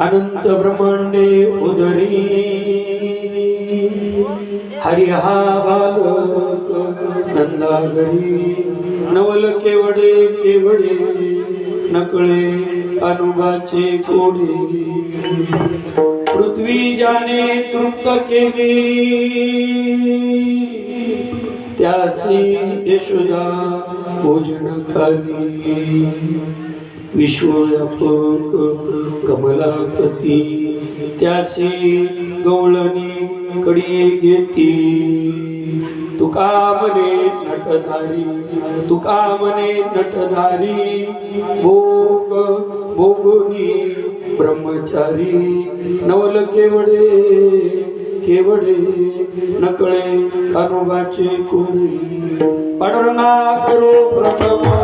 अनंत ब्रह्मांडे उदरी। हरिहा बालक नंदागरी। नवल केवडे केवडे नकळे कानुबाचे कोडे। पृथ्वी जाने तृप्त केली। त्यासी यशोदा भोजन खाली विश्वव्यापक कमलापती त्यासी गवळणी कडी घेती. तुका म्हणे नटधारी तुका म्हणे नटधारी भोग भोगुनी ब्रह्मचारी. नवल केवडे केवडे नकळे कानोबाचे कोणी. पांडुरंगा करो प्रथम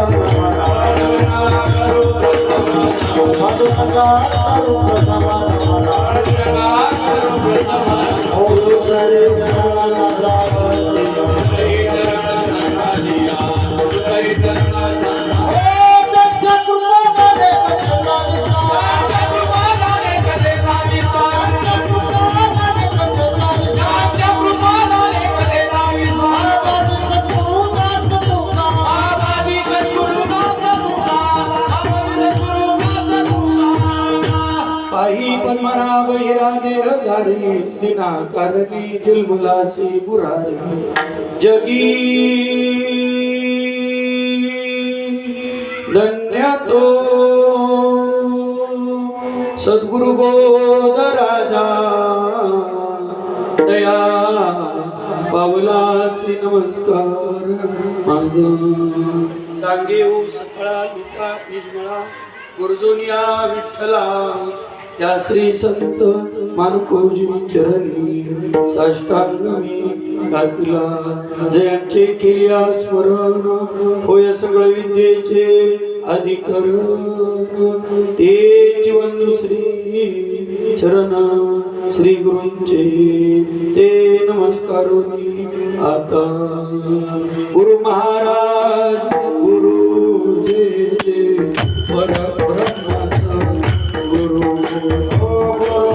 Oh, sorry. देहधारी दिनाकारणी जिलमलासी बुरारी जगी। धन्य तो सद्गुरु बोध राजा। दया। पावलासी नमस्कार। माझा सांगे सकळा लुटा निजमळा गुरुजोनिया विठ्ठला। त्या श्री संत मानकोजी चरणी साष्टांग मी घातला. जयांचे केल्या स्मरण होय सगळ विद्येचे अधिकरण. ते वंदू श्री चरण श्री गुरूंचे ते नमस्कारोनी आता. गुरु महाराज Oh,